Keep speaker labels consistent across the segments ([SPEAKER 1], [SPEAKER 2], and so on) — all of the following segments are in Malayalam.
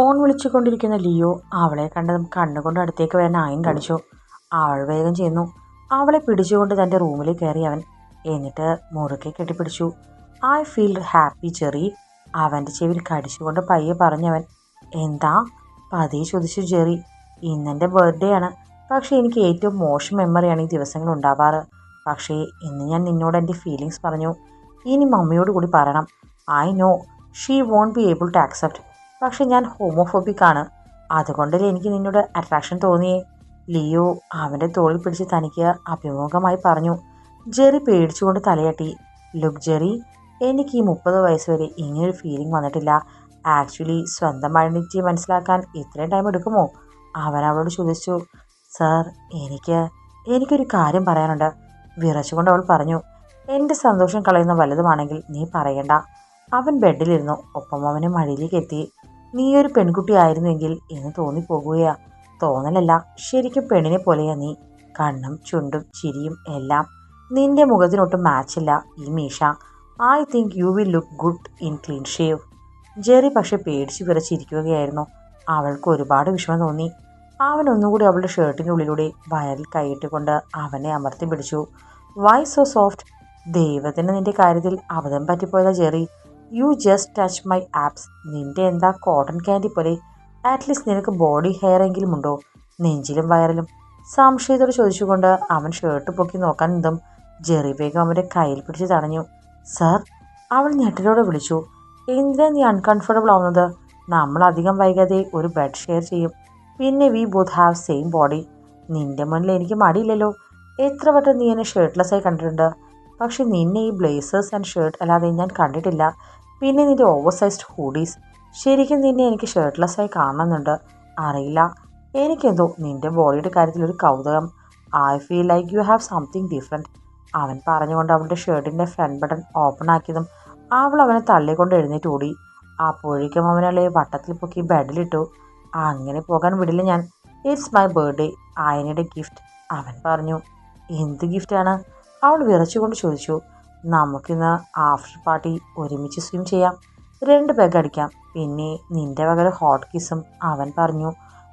[SPEAKER 1] ഫോൺ വിളിച്ചുകൊണ്ടിരിക്കുന്ന ലിയോ അവളെ കണ്ടതും കണ്ണുകൊണ്ട് അടുത്തേക്ക് വരാൻ ആയും കാണിച്ചു അവൾ വേഗം ചെയ്യുന്നു അവളെ പിടിച്ചുകൊണ്ട് തന്റെ റൂമിൽ കയറി അവൻ എന്നിട്ട് മുറുക്കെ കെട്ടിപ്പിടിച്ചു. ഐ ഫീൽ ഹാപ്പി ചെറി അവന്റെ ചെവിൽ കടിച്ചുകൊണ്ട് പയ്യെ പറഞ്ഞവൻ. എന്താ? പതിയെ ചോദിച്ചു ജെറി. ഇന്നെന്റെ ബർത്ത്ഡേ ആണ്. പക്ഷേ എനിക്ക് ഏറ്റവും മോശം മെമ്മറിയാണ് ഈ ദിവസങ്ങൾ ഉണ്ടാവാറ്. പക്ഷേ ഇന്ന് ഞാൻ നിന്നോട് എന്റെ ഫീലിങ്സ് പറഞ്ഞു. ഇനി മമ്മിയോട് കൂടി പറയണം. I know. She won't be able to accept പക്ഷെ ഞാൻ ഹോമോഫോബിക് ആണ്. അതുകൊണ്ടല്ലേ എനിക്ക് നിന്നോട് അട്രാക്ഷൻ തോന്നിയേ? ലിയോ അവന്റെ തോളിൽ പിടിച്ച് തനിക്ക് അഭിമുഖമായി പറഞ്ഞു. ജെറി പേടിച്ചുകൊണ്ട് തലയാട്ടി. ലുക്ക് ജെറി എനിക്ക് ഈ മുപ്പത് വയസ്സ് വരെ ഇങ്ങനൊരു ഫീലിംഗ് വന്നിട്ടില്ല. ആക്ച്വലി സ്വന്തം ഐഡന്റിറ്റി മനസ്സിലാക്കാൻ ഇത്രയും ടൈം എടുക്കുമോ? അവൻ അവളോട് ചോദിച്ചു. സർ എനിക്ക് എനിക്കൊരു കാര്യം പറയാനുണ്ട്. വിറച്ചുകൊണ്ട് അവൾ പറഞ്ഞു. എന്റെ സന്തോഷം കളയുന്ന വലുതുമാണെങ്കിൽ നീ പറയണ്ട. അവൻ ബെഡിലിരുന്നു ഒപ്പം അവനെ മഴയിലേക്ക് എത്തി. നീ ഒരു പെൺകുട്ടിയായിരുന്നുവെങ്കിൽ എന്ന് തോന്നിപ്പോകുകയാ. തോന്നലല്ല ശരിക്കും പെണ്ണിനെ പോലെയാ നീ. കണ്ണും ചുണ്ടും ചിരിയും എല്ലാം നിന്റെ മുഖത്തിനൊട്ടും മാച്ചില്ല ഈ Meesha I think you will look good in clean shave Jerry പക്ഷെ പേടിച്ചു വിറച്ചിരിക്കുകയായിരുന്നു. അവൾക്ക് ഒരുപാട് വിഷമം തോന്നി. അവൻ ഒന്നുകൂടി അവളുടെ ഷർട്ടിന്റെ ഉള്ളിലൂടെ വയറിൽ കൈയിട്ടുകൊണ്ട് അവനെ അമർത്തി പിടിച്ചു. വൈ സോ സോഫ്റ്റ് ദൈവത്തിന് നിന്റെ കാര്യത്തിൽ അബദ്ധം പറ്റിപ്പോയതാ Jerry. You just touch my abs നിന്റെ എന്താ കോട്ടൺ ക്യാൻഡി പോലെ? അറ്റ്ലീസ്റ്റ് നിനക്ക് ബോഡി ഹെയർ എങ്കിലും ഉണ്ടോ? നെഞ്ചിലും വയറിലും. സംശയത്തോട് ചോദിച്ചുകൊണ്ട് അവൻ ഷർട്ട് പൊക്കി നോക്കാൻ നിന്നും ജെറി വേഗം അവന്റെ കയ്യിൽ പിടിച്ച് തടഞ്ഞു. സർ അവൾ ഞെട്ടലോടെ വിളിച്ചു. എന്തിനാ നീ അൺകംഫർട്ടബിൾ ആവുന്നത്? നമ്മൾ അധികം വൈകാതെ ഒരു ബെഡ് ഷെയർ ചെയ്യും. പിന്നെ we both have same body നിന്റെ മുന്നിൽ എനിക്ക് മടിയില്ലല്ലോ. എത്ര വട്ടം നീ എന്നെ ഷർട്ട്ലെസ്സായി കണ്ടിട്ടുണ്ട്? പക്ഷെ നിന്നെ ഈ ബ്ലേസേഴ്സ് ആൻഡ് ഷർട്ട് അല്ലാതെ ഞാൻ കണ്ടിട്ടില്ല. പിന്നെ നിന്റെ ഓവർ സൈസ്ഡ് ഹൂഡീസ് ശരിക്കും നിന്നെ എനിക്ക് ഷർട്ട്ലെസ് ആയി കാണുന്നുണ്ട് അറിയില്ല. എനിക്കെന്തോ നിന്റെ ബോഡിയുടെ കാര്യത്തിൽ ഒരു കൗതുകം. I feel like you have something different അവൻ പറഞ്ഞുകൊണ്ട് അവളുടെ ഷർട്ടിന്റെ ഫ്രണ്ട് ബട്ടൺ ഓപ്പൺ ആക്കിയതും അവൾ അവനെ തള്ളിക്കൊണ്ട് എഴുന്നേറ്റ് ഓടി. അപ്പോഴേക്കും അവനെ വട്ടത്തിൽ പൊക്കി ബെഡിലിട്ടു. അങ്ങനെ പോകാൻ വിടില്ല ഞാൻ. ഇറ്റ്സ് മൈ ബർത്ത്ഡേ ആയനയുടെ ഗിഫ്റ്റ് അവൻ പറഞ്ഞു എന്ത് ഗിഫ്റ്റാണ് അവൾ വിറച്ചുകൊണ്ട് ചോദിച്ചു നമുക്കിന്ന് ആഫ്റ്റർ പാർട്ടി ഒരുമിച്ച് സ്വിം ചെയ്യാം. രണ്ട് പെഗ് അടിക്കാം. പിന്നെ നിന്റെ പകരം ഹോട്ട് കിസും അവൻ പറഞ്ഞു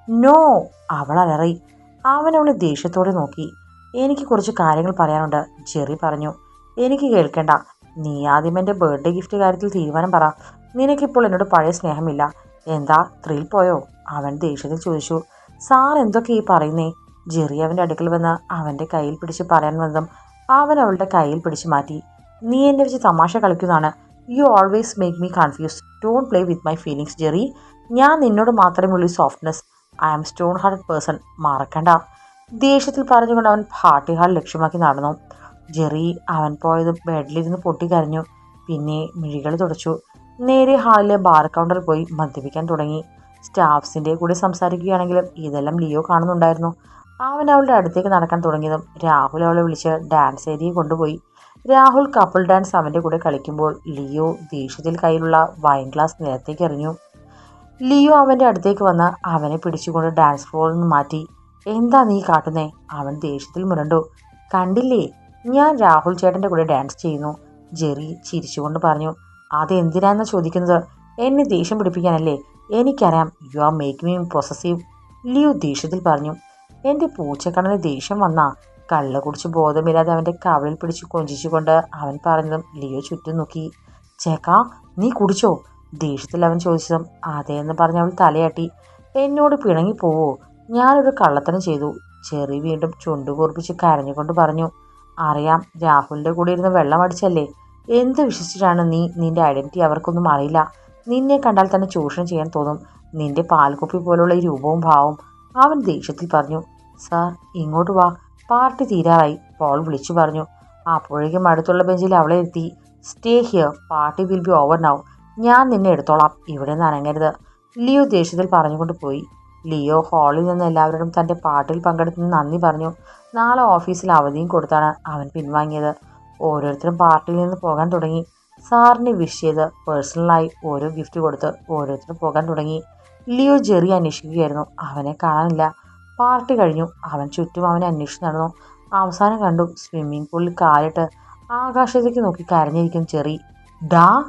[SPEAKER 1] നോ അവൾ അലറി. അവൻ അവളെ ദേഷ്യത്തോടെ നോക്കി. എനിക്ക് കുറച്ച് കാര്യങ്ങൾ പറയാനുണ്ട് ജെറി പറഞ്ഞു. എനിക്ക് കേൾക്കണ്ട. നീ ആദ്യം എന്റെ ബർത്ത്ഡേ ഗിഫ്റ്റ് കാര്യത്തിൽ തീരുമാനം പറ. നിനക്കിപ്പോൾ എന്നോട് പഴയ സ്നേഹമില്ല. എന്താ ത്രിൽ പോയോ? അവൻ ദേഷ്യത്തിൽ ചോദിച്ചു. സാർ എന്തൊക്കെ ഈ പറയുന്നേ? ജെറി അവന്റെ അടുക്കൽ വന്ന് അവന്റെ കയ്യിൽ പിടിച്ച് പറയാൻ വന്നതും അവൻ അവളുടെ കയ്യിൽ പിടിച്ച് മാറ്റി. നീ എന്നെ വെച്ച് തമാശ കളിക്കുന്നതാണ്. You always make me confuse don't play with my feelings Jerry ഞാൻ നിന്നോട് മാത്രമേ ഉള്ളൂ softness I am stone hearted person മറക്കണ്ട. ദേഷ്യത്തിൽ പറഞ്ഞുകൊണ്ട് അവൻ പാർട്ടി ഹാൾ ലക്ഷ്യമാക്കി നടന്നു. ജെറി അവൻ പോയത് ബെഡിലിരുന്ന് പൊട്ടിക്കരഞ്ഞു. പിന്നെ മിഴികൾ തുടച്ചു. നേരെ ഹാളിലെ ബാർ കൗണ്ടറിൽ പോയി മദ്യപിക്കാൻ തുടങ്ങി. സ്റ്റാഫ്സിന്റെ കൂടെ സംസാരിക്കുകയാണെങ്കിലും ഇതെല്ലാം ലിയോ കാണുന്നുണ്ടായിരുന്നു. അവൻ അവളുടെ അടുത്തേക്ക് നടക്കാൻ തുടങ്ങിയതും രാഹുൽ അവളെ വിളിച്ച് ഡാൻസ് ഏരിയയിൽ കൊണ്ടുപോയി. രാഹുൽ കപ്പിൾ ഡാൻസ് അവന്റെ കൂടെ കളിക്കുമ്പോൾ ലിയോ ദേഷ്യത്തിൽ കയ്യിലുള്ള വൈൻ ഗ്ലാസ് നിലത്തേക്ക് എറിഞ്ഞു. ലിയോ അവന്റെ അടുത്തേക്ക് വന്ന് അവനെ പിടിച്ചുകൊണ്ട് ഡാൻസ് ഫ്ലോറിൽ നിന്ന് മാറ്റി. എന്താ നീ കാട്ടുന്നേ? അവൻ ദേഷ്യത്തിൽ മുരണ്ടു. കണ്ടില്ലേ ഞാൻ രാഹുൽ ചേട്ടന്റെ കൂടെ ഡാൻസ് ചെയ്യുന്നു ജെറി ചിരിച്ചുകൊണ്ട് പറഞ്ഞു. അതെന്തിനാന്ന് ചോദിക്കുന്നത്? എന്നെ ദേഷ്യം പിടിപ്പിക്കാനല്ലേ? എനിക്കറിയാം you are make me possessive Leo ദേഷ്യത്തിൽ പറഞ്ഞു. എന്റെ പൂച്ചക്കണ്ണന് ദേഷ്യം വന്നാ കള്ള കുടിച്ച് ബോധമില്ലാതെ അവന്റെ കവളിൽ പിടിച്ച് കൊഞ്ചിച്ചുകൊണ്ട് അവൻ പറഞ്ഞതും ലിയോ ചുറ്റും നോക്കി. ചേക്കാ നീ കുടിച്ചോ? ദേഷ്യത്തിൽ അവൻ ചോദിച്ചതും അതേന്ന് പറഞ്ഞ് അവൾ തലയാട്ടി. എന്നോട് പിണങ്ങി പോവോ? ഞാനൊരു കള്ളത്തനം ചെയ്തു. ചെറി വീണ്ടും ചുണ്ടുകൂർപ്പിച്ച് കരഞ്ഞുകൊണ്ട് പറഞ്ഞു. അറിയാം രാഹുലിന്റെ കൂടെ ഇരുന്ന് വെള്ളം അടിച്ചല്ലേ? എന്ത് വിശ്വസിച്ചിട്ടാണ് നീ നിന്റെ ഐഡന്റിറ്റി അവർക്കൊന്നും അറിയില്ല? നിന്നെ കണ്ടാൽ തന്നെ ചൂഷണം ചെയ്യാൻ തോന്നും. നിന്റെ പാൽക്കുപ്പി പോലുള്ള രൂപവും ഭാവവും അവൻ ദേഷ്യത്തിൽ പറഞ്ഞു. സാർ ഇങ്ങോട്ട് വാ. പാർട്ടി തീരാറായി. പോൾ വിളിച്ചു പറഞ്ഞു. അപ്പോഴേക്കും അടുത്തുള്ള ബെഞ്ചിൽ അവളെ എത്തി stay here party will be over now ഞാൻ നിന്നെ എടുത്തോളാം. ഇവിടെ നിന്ന് അനങ്ങരുത്. ലിയോ ദേഷ്യത്തിൽ പറഞ്ഞുകൊണ്ട് പോയി. ലിയോ ഹാളിൽ നിന്ന് എല്ലാവരോടും തന്റെ പാട്ടിൽ പങ്കെടുത്തെന്ന് നന്ദി പറഞ്ഞു. നാളെ ഓഫീസിൽ അവധിയും കൊടുത്താണ് അവൻ പിൻവാങ്ങിയത്. ഓരോരുത്തരും പാർട്ടിയിൽ നിന്ന് പോകാൻ തുടങ്ങി. സാറിനെ വിഷ് ചെയ്ത് പേഴ്സണലായി ഓരോ ഗിഫ്റ്റ് കൊടുത്ത് ഓരോരുത്തരും പോകാൻ തുടങ്ങി. ലിയോ ജെറി അന്വേഷിക്കുകയായിരുന്നു. അവനെ കാണാനില്ല. പാർട്ടി കഴിഞ്ഞു. അവൻ ചുറ്റും അവനെ അന്വേഷിച്ച് നടന്നു. അവസാനം കണ്ടു സ്വിമ്മിംഗ് പൂളിൽ കാലിട്ട് ആകാശത്തേക്ക് നോക്കി കരഞ്ഞിരിക്കും ചെറി. ഡാ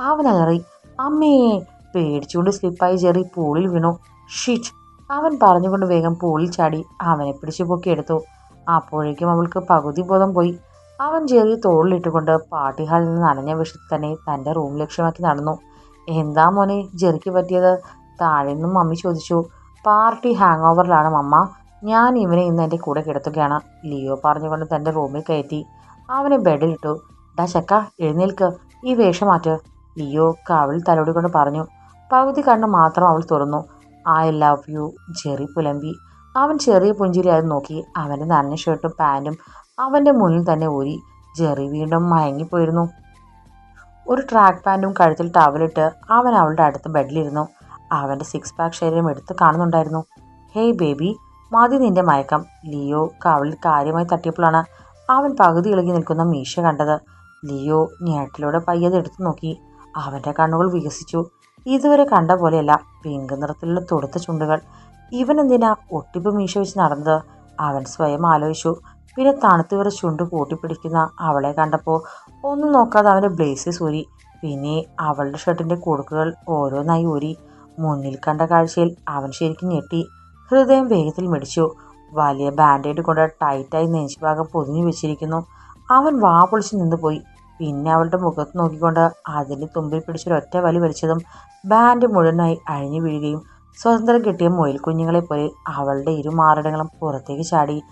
[SPEAKER 1] അവൻ അലറി. അമ്മേ പേടിച്ചുകൊണ്ട് സ്ലിപ്പായി ചെറി പൂളിൽ വീണു. ഷിറ്റ് അവൻ പറഞ്ഞുകൊണ്ട് വേഗം പൂളിൽ ചാടി. അവനെ പിടിച്ചു പൊക്കിയെടുത്തു അപ്പോഴേക്കും അവൾക്ക് പകുതി ബോധം പോയി. അവൻ ജെറി തോളിലിട്ടുകൊണ്ട് പാർട്ടി ഹാളിൽ നിന്ന് നനഞ്ഞ വിഷത്തിൽ തന്നെ തന്റെ റൂം ലക്ഷ്യമാക്കി നടന്നു. എന്താ മോനെ ജെറിക്ക് പറ്റിയത്? താഴെ നിന്നും മമ്മി ചോദിച്ചു. പാർട്ടി ഹാങ് ഓവറിലാണ് മമ്മ. ഞാൻ ഇവനെ ഇന്ന് എന്റെ കൂടെ കിടത്തുകയാണ്. ലിയോ പറഞ്ഞുകൊണ്ട് തന്റെ റൂമിൽ കയറ്റി. അവനെ ബെഡിലിട്ടു ഡാ ചക്ക എഴുന്നേൽക്ക്. ഈ വേഷം മാറ്റ്. ലിയോ തലോടി കൊണ്ട് പറഞ്ഞു. പകുതി കണ്ണ് മാത്രം അവൾ തുറന്നു. ഐ ലവ് യു ചെറി പുലമ്പി. അവൻ ചെറിയ പുഞ്ചിരി അത് നോക്കി. അവന്റെ നനഞ്ഞ ഷർട്ടും പാന്റും അവന്റെ മുന്നിൽ തന്നെ ഊരി. ജെറി വീണ്ടും മയങ്ങിപ്പോയിരുന്നു. ഒരു ട്രാക്ക് പാന്റും കഴുത്തിൽ ടവലിട്ട് അവൻ അവളുടെ അടുത്ത് ബെഡിലിരുന്നു. അവന്റെ സിക്സ് പാക്ക് ശരീരം എടുത്ത് കാണുന്നുണ്ടായിരുന്നു. ഹേയ് ബേബി മതി നിന്റെ മയക്കം. ലിയോ കവളിൽ കാര്യമായി തട്ടിയപ്പോഴാണ് അവൻ പകുതി ഇളകി നിൽക്കുന്ന മീശ കണ്ടത്. ലിയോ ഞേട്ടിലൂടെ പയ്യത് എടുത്തു നോക്കി. അവന്റെ കണ്ണുകൾ വികസിച്ചു. ഇതുവരെ കണ്ട പോലെയല്ല. പിങ്ക് നിറത്തിലുള്ള തുടുത്ത ചുണ്ടുകൾ. ഇവൻ എന്തിനാ ഒട്ടിപ്പ് മീശ വെച്ച് നടന്നത്? അവൻ സ്വയം ആലോചിച്ചു. പിന്നെ തണുത്തു ചുണ്ട് കൂട്ടിപ്പിടിക്കുന്ന അവളെ കണ്ടപ്പോൾ ഒന്നും നോക്കാതെ അവന്റെ ബ്ലേസ് ഊരി പിന്നെ അവളുടെ ഷർട്ടിന്റെ കൊടുക്കുകൾ ഓരോന്നായി ഊരി. മുന്നിൽ കണ്ട കാഴ്ചയിൽ അവൻ ശരിക്കും ഞെട്ടി. ഹൃദയം വേഗത്തിൽ മിടിച്ചു. വലിയ ബാൻഡേഡ് കൊണ്ട് ടൈറ്റായി നെഞ്ചുഭാഗം പൊതിഞ്ഞു വെച്ചിരിക്കുന്നു. അവൻ വാ പൊളിച്ച് നിന്നുപോയി. പിന്നെ അവളുടെ മുഖത്ത് നോക്കിക്കൊണ്ട് അതിന്റെ തുമ്പിൽ പിടിച്ചൊരൊറ്റ വലി വലിച്ചതും ബാൻഡ് മുഴുവനായി അഴിഞ്ഞു വീഴുകയും സ്വതന്ത്രം കിട്ടിയ മൊയിൽ കുഞ്ഞുങ്ങളെ പോലെ അവളുടെ ഇരു മാറിടങ്ങളും പുറത്തേക്ക് ചാടി.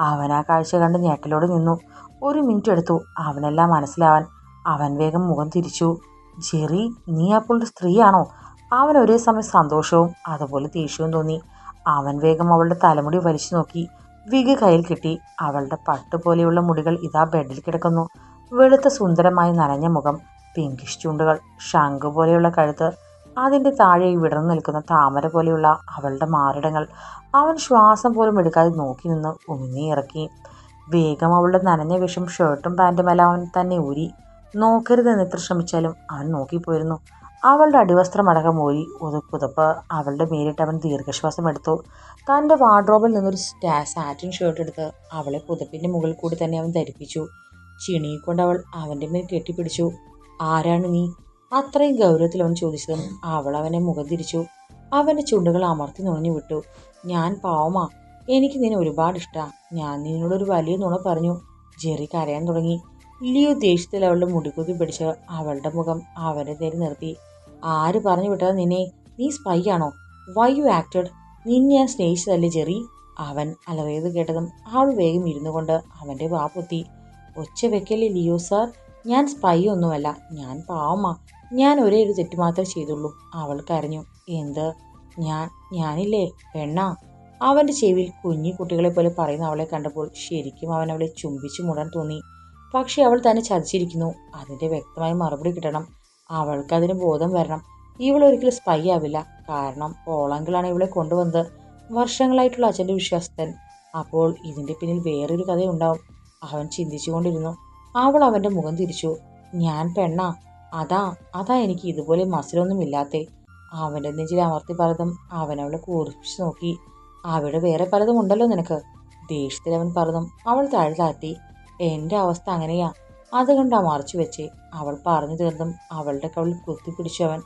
[SPEAKER 1] അവൻ ആ കാഴ്ച കണ്ട് ഞെട്ടലോട് നിന്നു. ഒരു മിനിറ്റ് എടുത്തു അവനെല്ലാം മനസ്സിലാവാൻ. അവൻ വേഗം മുഖം തിരിച്ചു. ജെറി നീ അപ്പോൾ സ്ത്രീയാണോ? അവൻ ഒരേ സമയം സന്തോഷവും അതുപോലെ ദേഷ്യവും തോന്നി. അവൻ വേഗം അവളുടെ തലമുടി വലിച്ചു നോക്കി. വിഗ് കയ്യിൽ കിട്ടി. അവളുടെ പട്ട് പോലെയുള്ള മുടികൾ ഇതാ ബെഡിൽ കിടക്കുന്നു. വെളുത്ത സുന്ദരമായി നനഞ്ഞ മുഖം പിങ്കിഷ് ചുണ്ടുകൾ ശംഖ് പോലെയുള്ള കഴുത്ത് അതിന്റെ താഴെ വിടർന്നു നിൽക്കുന്ന താമര പോലെയുള്ള അവളുടെ മാറിടങ്ങൾ. അവൻ ശ്വാസം പോലും എടുക്കാതെ നോക്കി നിന്ന് ഉമിഞ്ഞി ഇറക്കി. വേഗം അവളുടെ നനഞ്ഞ വിഷം ഷർട്ടും പാന്റുമെല്ലാം അവൻ തന്നെ ഊരി. നോക്കരുതെന്ന് എത്ര ശ്രമിച്ചാലും അവൻ നോക്കിപ്പോയിരുന്നു. അവളുടെ അടിവസ്ത്രമടക്കം ഊരി ഒതുക്കുതപ്പ് അവളുടെ മേലിട്ട് അവൻ ദീർഘശ്വാസം എടുത്തു. തന്റെ വാർഡ്രോബിൽ നിന്നൊരു സ്റ്റാ സാറ്റിൻ ഷർട്ട് എടുത്ത് അവളെ പുതപ്പിന്റെ മുകളിൽ കൂടി തന്നെ അവൻ ധരിപ്പിച്ചു. ചിണിയിക്കൊണ്ട് അവൾ അവന്റെ മേൽ കെട്ടിപ്പിടിച്ചു. ആരാണ് നീ? അത്രയും ഗൗരവത്തിൽ അവൻ ചോദിച്ചതും അവൾ അവനെ മുഖം തിരിച്ചു. അവന്റെ ചുണ്ടുകൾ അമർത്തി നുണഞ്ഞു വിട്ടു. ഞാൻ പാവമാ. എനിക്ക് നിന്നെ ഒരുപാട് ഇഷ്ടമാണ് ഞാൻ നിന്നോടൊരു വലിയ നുണ പറഞ്ഞു. ജെറി കരയാൻ തുടങ്ങി. ലിയോ ദേഷ്യത്തിൽ അവളുടെ മുടിക്കുത്തി പിടിച്ച് അവളുടെ മുഖം അവന്റെ നേരെ നിർത്തി. ആര് പറഞ്ഞു വിട്ടത് നിന്നെ? നീ സ്പൈ ആണോ? വൈ യു ആക്ടഡ് നിന്നെ ഞാൻ സ്നേഹിച്ചതല്ലേ ചെറി അവൻ അലറിയത് കേട്ടതും ആൾ വേഗം ഇരുന്നു കൊണ്ട് അവന്റെ വാപ്പൊത്തി പൊത്തി. ഒച്ച വെക്കല്ലേ ലിയോ സാർ? ഞാൻ സ്പൈ ഒന്നുമല്ല ഞാൻ പാവമാ. ഞാൻ ഒരേ ഒരു തെറ്റ് മാത്രമേ ചെയ്തുള്ളൂ അവൾ കരഞ്ഞു എന്ത്? ഞാൻ ഞാനില്ലേ? പെണ്ണാ? അവന്റെ ചെവിയിൽ കുഞ്ഞു കുട്ടികളെ പോലെ പറയുന്ന അവളെ കണ്ടപ്പോൾ ശരിക്കും അവൻ അവളെ ചുംബിച്ചു മുടാൻ തോന്നി. പക്ഷേ അവൾ തന്നെ ചതിച്ചിരിക്കുന്നു. അതിന്റെ വ്യക്തമായ മറുപടി കിട്ടണം. അവൾക്കതിന് ബോധം വരണം. ഇവൾ ഒരിക്കലും സ്പൈ ആവില്ല. കാരണം പോളങ്കിളാണ് ഇവളെ കൊണ്ടുവന്നത്. വർഷങ്ങളായിട്ടുള്ള അച്ഛന്റെ വിശ്വാസത്തൻ. അപ്പോൾ ഇതിന്റെ പിന്നിൽ വേറൊരു കഥയുണ്ടാവും. അവൻ ചിന്തിച്ചുകൊണ്ടിരുന്നു. അവൾ അവന്റെ മുഖം തിരിച്ചു. ഞാൻ പെണ്ണാ. അതാ അതാ എനിക്ക് ഇതുപോലെ മസിലൊന്നും ഇല്ലാത്തേ അവന്റെ നെഞ്ചിൽ അമർത്തി പലതും അവനവളെ കൂർപ്പിച്ച് നോക്കി. അവിടെ വേറെ പലതും ഉണ്ടല്ലോ നിനക്ക്. ദേഷ്യത്തിൽ അവൻ പറഞ്ഞു അവൾ താഴെ താഴ്ത്തി. എന്റെ അവസ്ഥ അങ്ങനെയാ. അതുകൊണ്ടാ അമർച്ചു വെച്ച്. അവൾ പറഞ്ഞു തീർന്നും. അവളുടെ കവിളിൽ കുത്തിപ്പിടിച്ചവൻ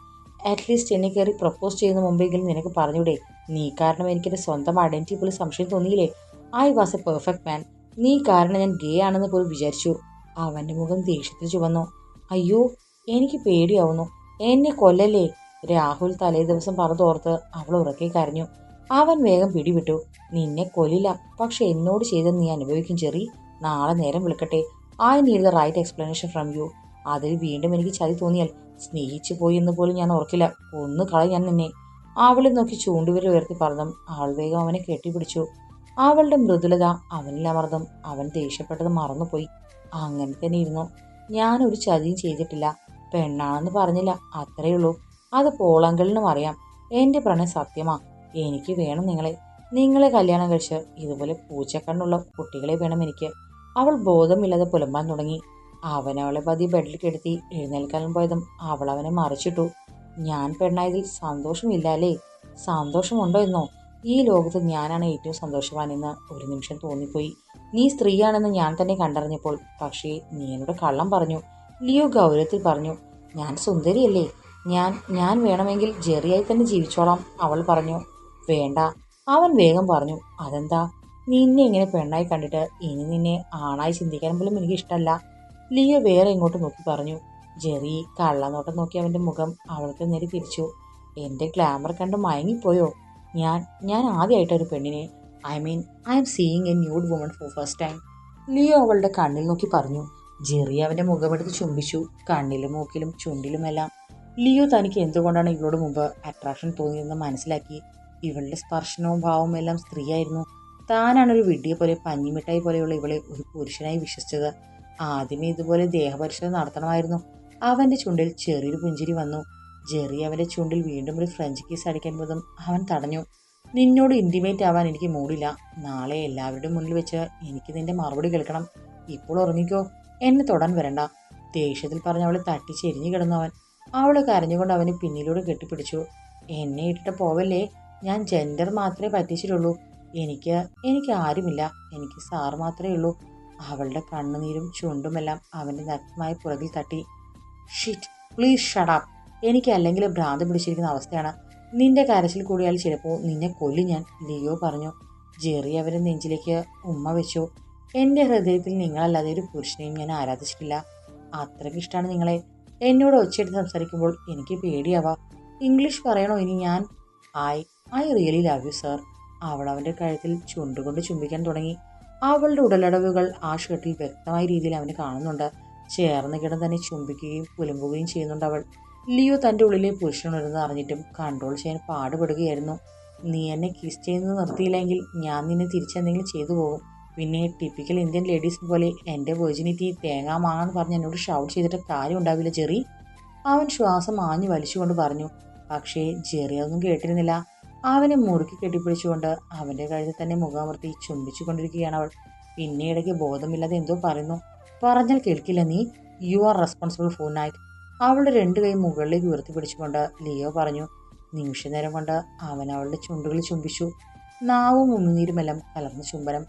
[SPEAKER 1] അറ്റ്ലീസ്റ്റ് എന്നെ കയറി പ്രപ്പോസ് ചെയ്യുന്ന മുമ്പെങ്കിലും നിനക്ക് പറഞ്ഞൂടെ നീ കാരണം എനിക്കെന്റെ സ്വന്തം ഐഡന്റിറ്റി പോലും സംശയം തോന്നിയില്ലേ? I was a perfect man നീ കാരണം ഞാൻ ഗേ ആണെന്ന് പോലും വിചാരിച്ചു. അവന്റെ മുഖം ദേഷ്യത്തിൽ ചുവന്നു. അയ്യോ എനിക്ക് പേടിയാവുന്നു. എന്നെ കൊല്ലല്ലേ? രാഹുൽ തലേ ദിവസം പറഞ്ഞോർത്ത് അവൾ ഉറക്കെ കരഞ്ഞു. അവൻ വേഗം പിടിവിട്ടു. നിന്നെ കൊല്ലില്ല. പക്ഷെ എന്നോട് ചെയ്ത് നീ അനുഭവിക്കും ചെറി. നാളെ നേരം വിളിക്കട്ടെ. I need the right explanation from you അതിൽ വീണ്ടും എനിക്ക് ചതി തോന്നിയാൽ സ്നേഹിച്ചു പോയി എന്ന് പോലും ഞാൻ ഓർക്കില്ല. ഒന്ന് കള ഞാൻ നിന്നെ. അവളെ നോക്കി ചൂണ്ടുവിരൽ ഉയർത്തി പറഞ്ഞു. അവൾ വേഗം അവനെ കെട്ടിപ്പിടിച്ചു. അവളുടെ മൃദുലത അവനിൽ അമർന്നും. അവൻ ദേഷ്യപ്പെട്ടത് മറന്നുപോയി. അങ്ങനെ തന്നെ ഇരുന്നു. ഞാൻ ഒരു ചതിയും ചെയ്തിട്ടില്ല. പെണ്ണാണെന്ന് പറഞ്ഞില്ല. അത്രയേ ഉള്ളൂ. അത് പോളങ്കലിനും അറിയാം. എന്റെ പ്രണയം സത്യമാ. എനിക്ക് വേണം നിങ്ങളെ. നിങ്ങളെ കല്യാണം കഴിച്ച് ഇതുപോലെ പൂച്ചക്കണ്ണുള്ള കുട്ടികളെ വേണം എനിക്ക്. അവൾ ബോധമില്ലാതെ പുലമ്പാൻ തുടങ്ങി. അവൻ അവളെ പതി ബെഡിൽ കെടുത്തി എഴുന്നേൽക്കാൻ പോയതും അവൾ അവനെ മറിച്ചിട്ടു. ഞാൻ പെണ്ണായതിൽ സന്തോഷമില്ലാലേ? സന്തോഷമുണ്ടോ എന്നോ? ഈ ലോകത്ത് ഞാനാണ് ഏറ്റവും സന്തോഷവാനെന്ന് ഒരു നിമിഷം തോന്നിപ്പോയി. നീ സ്ത്രീയാണെന്ന് ഞാൻ തന്നെ കണ്ടറിഞ്ഞപ്പോൾ പക്ഷേ നീ എന്നോട് കള്ളം പറഞ്ഞു. ലിയോ ഗൗരവത്തിൽ പറഞ്ഞു ഞാൻ സുന്ദരിയല്ലേ? ഞാൻ ഞാൻ വേണമെങ്കിൽ ജെറിയായി തന്നെ ജീവിച്ചോളാം അവൾ പറഞ്ഞു. വേണ്ട അവൻ വേഗം പറഞ്ഞു. അതെന്താ? നിന്നെ ഇങ്ങനെ പെണ്ണായി കണ്ടിട്ട് ഇനി നിന്നെ ആണായി ചിന്തിക്കാൻ പോലും എനിക്ക് ഇഷ്ടമല്ല. ലിയ വേറെ ഇങ്ങോട്ട് നോക്കി പറഞ്ഞു. ജെറി കള്ളനോട്ടം നോക്കി അവന്റെ മുഖം അവൾക്ക് നേരെ തിരിച്ചു. എന്റെ ഗ്ലാമർ കണ്ട് മയങ്ങിപ്പോയോ? ഞാൻ ഞാൻ ആദ്യമായിട്ട് ഒരു പെണ്ണിനെ. I mean I'm seeing a nude woman for first time Leo അവളുടെ കണ്ണിൽ നോക്കി പറഞ്ഞു. ജെറി അവന്റെ മുഖമെടുത്ത് ചുംബിച്ചു. കണ്ണിലും മൂക്കിലും ചുണ്ടിലുമെല്ലാം. ലിയോ തനിക്ക് എന്തുകൊണ്ടാണ് ഇവളോട് മുമ്പ് അട്രാക്ഷൻ തോന്നിയതെന്ന് മനസ്സിലാക്കി. ഇവളുടെ സ്പർശനവും ഭാവവും എല്ലാം സ്ത്രീയായിരുന്നു. താനാണ് ഒരു വിഡ്ഢിയെ പോലെ പഞ്ഞിമിഠായി പോലെയുള്ള ഇവളെ ഒരു പുരുഷനായി വിശ്വസിച്ചത്. ആദ്യമേ ഇതുപോലെ ദേഹപരിശോധന നടത്തണമായിരുന്നു. അവന്റെ ചുണ്ടിൽ ചെറിയൊരു പുഞ്ചിരി വന്നു. ജെറി അവന്റെ ചുണ്ടിൽ വീണ്ടും ഒരു ഫ്രഞ്ച് കീസ് അടിക്കാൻ പോതും അവൻ തടഞ്ഞു. നിന്നോട് ഇന്റിമേറ്റ് ആവാൻ എനിക്ക് മൂടില്ല. നാളെ എല്ലാവരുടെയും മുന്നിൽ വെച്ച് എനിക്ക് നിന്റെ മറുപടി കേൾക്കണം. ഇപ്പോൾ ഉറങ്ങിക്കോ. എന്നെ തൊടാൻ വരണ്ട. ദേഷ്യത്തിൽ പറഞ്ഞ് അവളെ തട്ടിച്ചെരിഞ്ഞു കിടന്നു അവൻ. അവൾ കരഞ്ഞുകൊണ്ട് അവന് പിന്നിലൂടെ കെട്ടിപ്പിടിച്ചു. എന്നെ ഇട്ടിട്ട് പോവല്ലേ? ഞാൻ ജെൻഡർ മാത്രമേ പറ്റിച്ചിട്ടുള്ളൂ. എനിക്ക് എനിക്ക് ആരുമില്ല. എനിക്ക് സാർ മാത്രമേ ഉള്ളൂ. അവളുടെ കണ്ണുനീരും ചുണ്ടുമെല്ലാം അവന്റെ നഗ്നമായ പുറകിൽ തട്ടി. ഷിറ്റ് പ്ലീസ് ഷടാപ്പ് എനിക്ക് അല്ലെങ്കിൽ ഭ്രാന്ത് പിടിച്ചിരിക്കുന്ന അവസ്ഥയാണ്. നിന്റെ കരച്ചിൽ കൂടിയാൽ ചിലപ്പോൾ നിന്നെ കൊല്ലി ഞാൻ ലിയോ പറഞ്ഞു. ജെറി അവരെ നെഞ്ചിലേക്ക് ഉമ്മ വെച്ചു. എന്റെ ഹൃദയത്തിൽ നിങ്ങളല്ലാതെ ഒരു പുരുഷനെയും ഞാൻ ആരാധിച്ചിട്ടില്ല. അത്രയ്ക്ക് ഇഷ്ടമാണ് നിങ്ങളെ. എന്നോട് ഒച്ചയിട്ട് സംസാരിക്കുമ്പോൾ എനിക്ക് പേടിയാവാ. ഇംഗ്ലീഷ് പറയണോ ഇനി ഞാൻ? I I really love you sir അവൾ അവന്റെ കഴുത്തിൽ ചുണ്ടുകൊണ്ട് ചുംബിക്കാൻ തുടങ്ങി. അവളുടെ ഉടലടവുകൾ ആ ഷർട്ടിൽ വ്യക്തമായ രീതിയിൽ അവന് കാണുന്നുണ്ട്. ചേർന്ന് കിടന്ന് തന്നെ ചുംബിക്കുകയും പുലമ്പുകയും ചെയ്യുന്നുണ്ട് അവൾ. ലിയോ തന്റെ ഉള്ളിലെ പുരുഷനുണ്ടെന്ന് അറിഞ്ഞിട്ടും കൺട്രോൾ ചെയ്യാൻ പാടുപെടുകയായിരുന്നു. നീ എന്നെ കിസ് ചെയ്യുന്നത് നിർത്തിയില്ലെങ്കിൽ ഞാൻ നിന്നെ തിരിച്ചെന്തെങ്കിലും ചെയ്തു പോകും. പിന്നെ ടിപ്പിക്കൽ ഇന്ത്യൻ ലേഡീസ് പോലെ എന്റെ വെർജിനിറ്റി തേങ്ങാ മാങ്ങാന്ന് പറഞ്ഞ് എന്നോട് ഷൗട്ട് ചെയ്തിട്ട് കാര്യം ഉണ്ടാവില്ല ജെറി. അവൻ ശ്വാസം ആഞ്ഞു വലിച്ചുകൊണ്ട് പറഞ്ഞു. പക്ഷേ ജെറി അതൊന്നും കേട്ടിരുന്നില്ല. അവനെ മുറുക്കി കെട്ടിപ്പിടിച്ചുകൊണ്ട് അവന്റെ കഴുത്തിൽ തന്നെ മുഖാമർത്തി ചുംബിച്ചു കൊണ്ടിരിക്കുകയാണ് അവൾ. പിന്നെ ഇടയ്ക്ക് ബോധമില്ലാതെ എന്തോ പറയുന്നു. പറഞ്ഞാൽ കേൾക്കില്ല നീ. You are responsible for night അവളുടെ രണ്ട് കൈ മുകളിലേക്ക് ഉയർത്തി പിടിച്ചുകൊണ്ട് ലിയോ പറഞ്ഞു. നിമിഷനേരം കൊണ്ട് അവൻ അവളുടെ ചുണ്ടുകളിൽ ചുംബിച്ചു. നാവും ഉമിനീരുമെല്ലാം കലർന്ന ചുംബനം.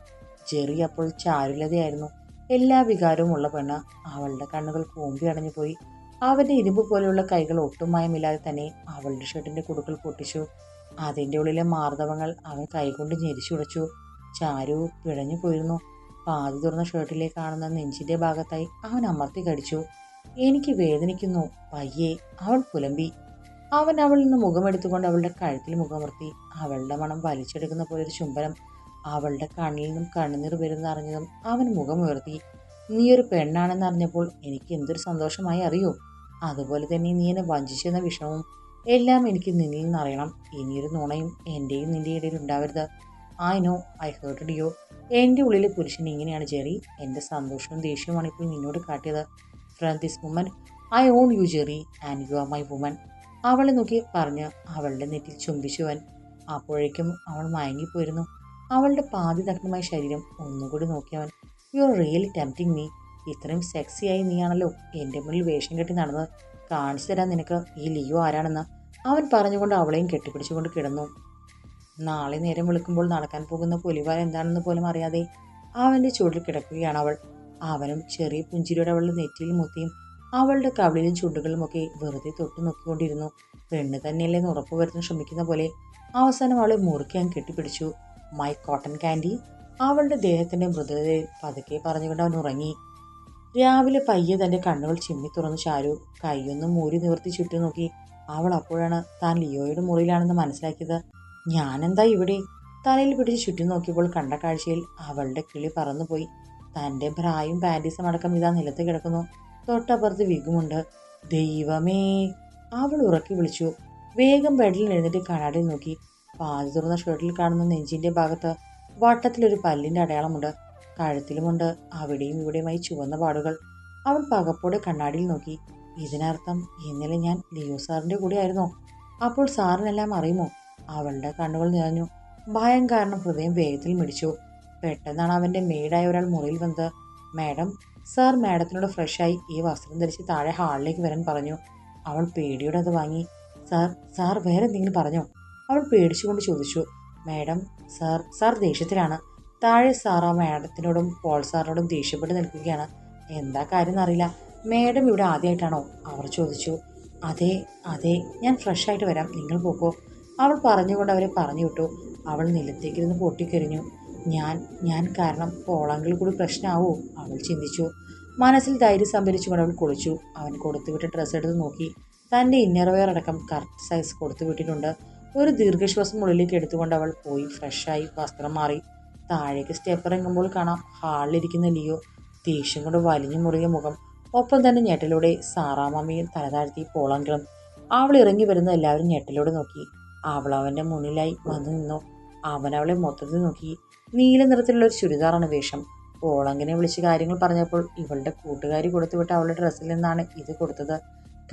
[SPEAKER 1] ജെറി അപ്പോൾ ചാരുലതയായിരുന്നു. എല്ലാ വികാരവും ഉള്ള പെണ്ണ്. അവളുടെ കണ്ണുകൾ കൂമ്പി അടഞ്ഞു പോയി. അവന്റെ ഇരുമ്പ് പോലെയുള്ള കൈകൾ ഒട്ടും മയമില്ലാതെ തന്നെ അവളുടെ ഷർട്ടിന്റെ കുടുക്കൾ പൊട്ടിച്ചു. അതിന്റെ ഉള്ളിലെ മാർദ്ദവങ്ങൾ അവൻ കൈകൊണ്ട് ഞെരിച്ചുടച്ചു ചാരു പിഴഞ്ഞു പോയിരുന്നു. പാതി തുറന്ന ഷർട്ടിലെ കാണുന്ന നെഞ്ചിന്റെ ഭാഗത്തായി അവൻ അമർത്തി കടിച്ചു. എനിക്ക് വേദനിക്കുന്നു. പയ്യെ അവൾ പുലമ്പി. അവൻ അവളിൽ നിന്ന് മുഖമെടുത്തുകൊണ്ട് അവളുടെ കഴുത്തിൽ മുഖമർത്തി അവളുടെ മണം വലിച്ചെടുക്കുന്ന പോലെ ഒരു ചുംബനം അവളുടെ കണ്ണിൽ നിന്നും കണ്ണുനീർ വരുന്ന അറിഞ്ഞതും അവൻ മുഖമുയർത്തി. നീ ഒരു പെണ്ണാണെന്ന് അറിഞ്ഞപ്പോൾ എനിക്ക് എന്തൊരു സന്തോഷമായി അറിയോ? അതുപോലെ തന്നെ നീ എന്നെ വഞ്ചിച്ചെന്ന വിഷമവും എല്ലാം എനിക്ക് നിന്നിൽ നിന്ന് അറിയണം. ഇനിയൊരു നുണയും എന്റെയും നിന്റെ ഇടയിൽ ഉണ്ടാവരുത്. ഐ നോ ഐ ഹേർട്ടഡ് ഡിയോ എന്റെ ഉള്ളിലെ പുരുഷൻ ഇങ്ങനെയാണ് ജെറി. എന്റെ സന്തോഷവും ദേഷ്യവുമാണ് ഇപ്പോൾ നിന്നോട് കാട്ടിയത്. From this woman I own you Jerry and you are my woman അവളെ നോക്കി പറഞ്ഞ് അവളുടെ നെറ്റിൽ ചുംബിച്ചുവൻ അപ്പോഴേക്കും അവൾ മയങ്ങിപ്പോയിരുന്നു. അവളുടെ പാതി നഗ്നമായ ശരീരം ഒന്നുകൂടി നോക്കിയവൻ you are really tempting me ഇത്രയും സെക്സി ആയി നീയാണല്ലോ. എന്റെ മുന്നിൽ വേഷം കെട്ടി നടന്നത്. കാണിച്ചു തരാൻ നിനക്ക്. ഈ ലിയോ ആരാണെന്ന്. അവൻ പറഞ്ഞുകൊണ്ട് അവളെയും കെട്ടിപ്പിടിച്ചുകൊണ്ട് കിടന്നു. നാളെ നേരം വിളിക്കുമ്പോൾ നടക്കാൻ പോകുന്ന പുലിവാൽ എന്താണെന്ന് പോലും അറിയാതെ അവന്റെ ചുവടിൽ കിടക്കുകയാണ് അവൾ. അവനും ചെറിയ പുഞ്ചിരിയുടെ അവളുടെ നെറ്റിയിൽ മുത്തിയും അവളുടെ കവിളിലും ചുണ്ടുകളുമൊക്കെ വെറുതെ തൊട്ടു നോക്കിക്കൊണ്ടിരുന്നു. പെണ്ണ് തന്നെയല്ലെന്ന് ഉറപ്പുവരുത്താൻ ശ്രമിക്കുന്ന പോലെ അവസാനം അവളെ മുറുക്കി ഞാൻ കെട്ടിപ്പിടിച്ചു. മൈ കോട്ടൺ കാൻഡി അവളുടെ ദേഹത്തിന്റെ മൃദുലതയിൽ പതുക്കെ പറഞ്ഞുകൊണ്ട് അവൻ ഉറങ്ങി. രാവിലെ പയ്യെ തന്റെ കണ്ണുകൾ ചിമ്മി തുറന്നു ചാരു കൈയൊന്നും മൂരി നിവർത്തി ചുറ്റും നോക്കി. അവൾ അപ്പോഴാണ് താൻ ലിയോയുടെ മുറിയിലാണെന്ന് മനസ്സിലാക്കിയത്. ഞാനെന്താ ഇവിടെ? തലയിൽ പിടിച്ച് ചുറ്റും നോക്കിയപ്പോൾ കണ്ട കാഴ്ചയിൽ അവളുടെ കിളി പറന്നുപോയി. തന്റെ ഭ്രായും പാന്റീസും അടക്കം ഇതാ നിലത്ത് കിടക്കുന്നു. തൊട്ടപ്പുറത്ത് വിഗുമുണ്ട്. ദൈവമേ! അവൾ ഉറക്കി വിളിച്ചു. വേഗം ബെഡിൽ എഴുന്നേറ്റ് കണാടി നോക്കി. പാതി തുറന്ന ഷർട്ടിൽ കാണുന്ന നെഞ്ചിന്റെ ഭാഗത്ത് വട്ടത്തിലൊരു പല്ലിന്റെ അടയാളമുണ്ട്. കഴുത്തിലുമുണ്ട്. അവിടെയും ഇവിടെയുമായി ചുവന്ന പാടുകൾ. അവൾ പകപ്പോടെ കണ്ണാടിയിൽ നോക്കി. ഇതിനർത്ഥം ഇന്നലെ ഞാൻ ലിയോ സാറിന്റെ കൂടെ ആയിരുന്നോ അപ്പോൾ സാറിനെല്ലാം അറിയുമോ? അവളുടെ കണ്ണുകൾ നിറഞ്ഞു. ഭയം കാരണം ഹൃദയം വേഗത്തിൽ മിടിച്ചു. പെട്ടെന്നാണ് അവന്റെ മെയ്ഡായ ഒരാൾ മുറിയിൽ വന്നത്. മാഡം സാർ മാഡത്തിനോട് ഫ്രഷായി ഈ വസ്ത്രം ധരിച്ച് താഴെ ഹാളിലേക്ക് വരാൻ പറഞ്ഞു. അവൾ പേടിയോടെ അത് വാങ്ങി. സാർ സാർ വേറെ എന്തെങ്കിലും പറഞ്ഞു? അവൾ പേടിച്ചുകൊണ്ട് ചോദിച്ചു. മാഡം സാർ സാർ ദേഷ്യത്തിലാണ്. താഴെ സാർ ആ മാഡത്തിനോടും പോൾ സാറിനോടും ദേഷ്യപ്പെട്ട് നിൽക്കുകയാണ്. എന്താ കാര്യം എന്നറിയില്ല മാഡം ഇവിടെ ആദ്യമായിട്ടാണോ അവർ ചോദിച്ചു. അതെ അതെ ഞാൻ ഫ്രഷ് ആയിട്ട് വരാം. നിങ്ങൾ പോക്കോ. അവൾ പറഞ്ഞുകൊണ്ട് അവരെ പറഞ്ഞു വിട്ടു അവൾ നിലത്തേക്കിരുന്ന് പൊട്ടിക്കരിഞ്ഞു ഞാൻ ഞാൻ കാരണം പോളാങ്കിൽ കൂടി പ്രശ്നമാവോ അവൾ ചിന്തിച്ചു. മനസ്സിൽ ധൈര്യം സംഭരിച്ചുകൊണ്ട് അവൾ കുളിച്ചു. അവൻ കൊടുത്തുവിട്ട ഡ്രസ്സ് എടുത്ത് നോക്കി. തന്റെ ഇന്നർവെയർ അടക്കം കറക്റ്റ് സൈസ് കൊടുത്തു വിട്ടിട്ടുണ്ട് ഒരു ദീർഘശ്വാസം ഉള്ളിലേക്ക് എടുത്തുകൊണ്ട് അവൾ പോയി ഫ്രഷായി വസ്ത്രം മാറി. താഴേക്ക് സ്റ്റെപ്പ് ഇറങ്ങുമ്പോൾ കാണാം. ഹാളിലിരിക്കുന്ന ലിയോ ദേഷ്യം കൊണ്ട് വലിഞ്ഞു മുറിയ മുഖം. ഒപ്പം തന്നെ ഞെട്ടലോടെ സാറാമമ്മയും തലതാഴ്ത്തി പോളങ്കിളും. അവൾ ഇറങ്ങി വരുന്ന എല്ലാവരും ഞെട്ടലോടെ നോക്കി. അവൾ അവന്റെ മുന്നിലായി വന്നു നിന്നു. അവൻ അവളെ മൊത്തത്തിൽ നോക്കി. നീല നിറത്തിലുള്ള ഒരു ചുരിദാറാണ് വേഷം. പോളങ്കിനെ വിളിച്ച് കാര്യങ്ങൾ പറഞ്ഞപ്പോൾ ഇവളുടെ കൂട്ടുകാരി കൊടുത്തുവിട്ട അവളുടെ ഡ്രസ്സിൽ നിന്നാണ് ഇത് കൊടുത്തത്.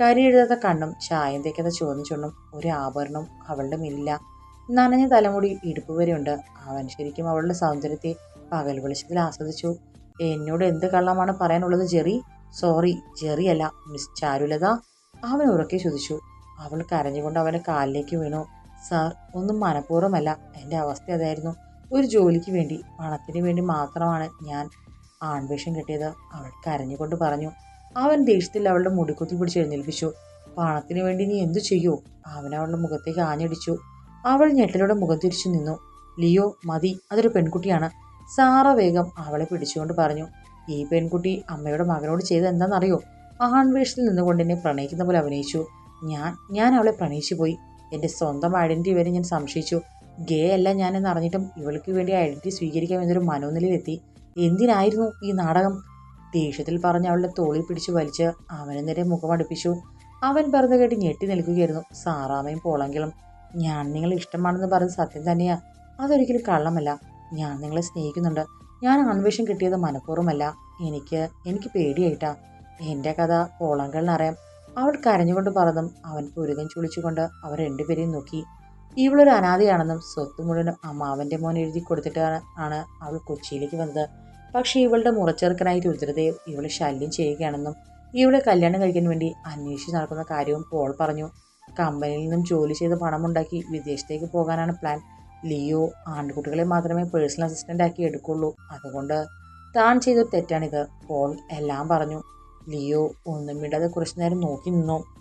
[SPEAKER 1] കരി എഴുതാത്ത കണ്ണും ചായം തേക്കാത്ത ചുവന്ന ചുണ്ണും ഒരു ആഭരണവും അവളുടെ മില്ല നനഞ്ഞ തലമുടി ഇടുപ്പ് വരെയുണ്ട്. അവൻ ശരിക്കും അവളുടെ സൗന്ദര്യത്തെ പകൽ വെളിച്ചത്തിൽ ആസ്വദിച്ചു. എന്നോട് എന്ത് കള്ളമാണ് പറയാനുള്ളത് ജെറി? സോറി ജെറിയല്ല മിസ് ചാരുലത. അവൻ ഉറക്കെ ചോദിച്ചു. അവൾ കരഞ്ഞുകൊണ്ട് അവന്റെ കാലിലേക്ക് വീണു. സാർ ഒന്നും മനഃപൂർവമല്ല. എന്റെ അവസ്ഥ അതായിരുന്നു. ഒരു ജോലിക്ക് വേണ്ടി പണത്തിന് വേണ്ടി മാത്രമാണ് ഞാൻ ആൺവേഷം കിട്ടിയത്. അവൾ കരഞ്ഞുകൊണ്ട് പറഞ്ഞു. അവൻ ദേഷ്യത്തിൽ അവളുടെ മുടിക്കുത്തി പിടിച്ച് എഴുന്നേൽപ്പിച്ചു. പണത്തിന് വേണ്ടി നീ എന്തു ചെയ്യൂ? അവൻ അവളുടെ മുഖത്തേക്ക് ആഞ്ഞടിച്ചു. അവൾ ഞെട്ടലോടെ മുഖം തിരിച്ചു നിന്നു. ലിയോ മതി അതൊരു പെൺകുട്ടിയാണ്. സാറ വേഗം അവളെ പിടിച്ചുകൊണ്ട് പറഞ്ഞു. ഈ പെൺകുട്ടി അമ്മയുടെ മകനോട് ചെയ്ത് എന്താണെന്നറിയോ? മഹാൻവേഷത്തിൽ നിന്നുകൊണ്ട് എന്നെ പ്രണയിക്കുന്ന പോലെ അഭിനയിച്ചു. ഞാൻ ഞാൻ അവളെ പ്രണയിച്ചു പോയി. എന്റെ സ്വന്തം ഐഡന്റിറ്റി വരെ ഞാൻ സംശയിച്ചു. ഗേ അല്ല ഞാനെന്ന് അറിഞ്ഞിട്ടും ഇവൾക്ക് വേണ്ടി ഐഡന്റിറ്റി സ്വീകരിക്കാം എന്നൊരു മനോനിലയിലെത്തി. എന്തിനായിരുന്നു ഈ നാടകം? ദേഷ്യത്തിൽ പറഞ്ഞ് അവളുടെ തോളിൽ പിടിച്ച് വലിച്ച് അവന് നേരെ മുഖമടുപ്പിച്ചു അവൻ പറഞ്ഞു കേട്ട് ഞെട്ടി നിൽക്കുകയായിരുന്നു. സാറാമയും പോളെങ്കിലും ഞാൻ നിങ്ങളെ ഇഷ്ടമാണെന്ന് പറഞ്ഞ് സത്യം തന്നെയാ. അതൊരിക്കലും കള്ളമല്ല. ഞാൻ നിങ്ങളെ സ്നേഹിക്കുന്നുണ്ട്. ഞാൻ ആൺവേഷം കിട്ടിയത് മനഃപൂർവമല്ല. എനിക്ക് എനിക്ക് പേടിയായിട്ടാ. എന്റെ കഥ പോളങ്കളിനറിയാം അവൾ കരഞ്ഞുകൊണ്ട് പറഞ്ഞതും അവൻ പുരുകൻ ചുളിച്ചുകൊണ്ട് അവർ രണ്ടുപേരെയും നോക്കി. ഇവളൊരു അനാഥയാണെന്നും സ്വത്ത് മുഴുവനും അമ്മാവന്റെ മോൻ എഴുതി കൊടുത്തിട്ടാണ് ആണ് അവൾ കൊച്ചിയിലേക്ക് വന്നത്. പക്ഷേ ഇവളുടെ മുറച്ചെറുക്കനായി രുദ്രദേവ് ഇവളെ ശല്യം ചെയ്യുകയാണെന്നും ഇവളെ കല്യാണം കഴിക്കാൻ വേണ്ടി അന്വേഷിച്ച് നടക്കുന്ന കാര്യവും പോൾ പറഞ്ഞു. കമ്പനിയിൽ നിന്നും ജോലി ചെയ്ത് പണമുണ്ടാക്കി വിദേശത്തേക്ക് പോകാനാണ് പ്ലാൻ. ലിയോ ആൺകുട്ടികളെ മാത്രമേ പേഴ്സണൽ അസിസ്റ്റന്റ് ആക്കി എടുക്കുള്ളൂ. അതുകൊണ്ട് താൻ ചെയ്തൊരു തെറ്റാണിത്. പോൾ എല്ലാം പറഞ്ഞു. ലിയോ ഒന്നും വിടാതെ കുറച്ചു നേരം നോക്കി നിന്നു.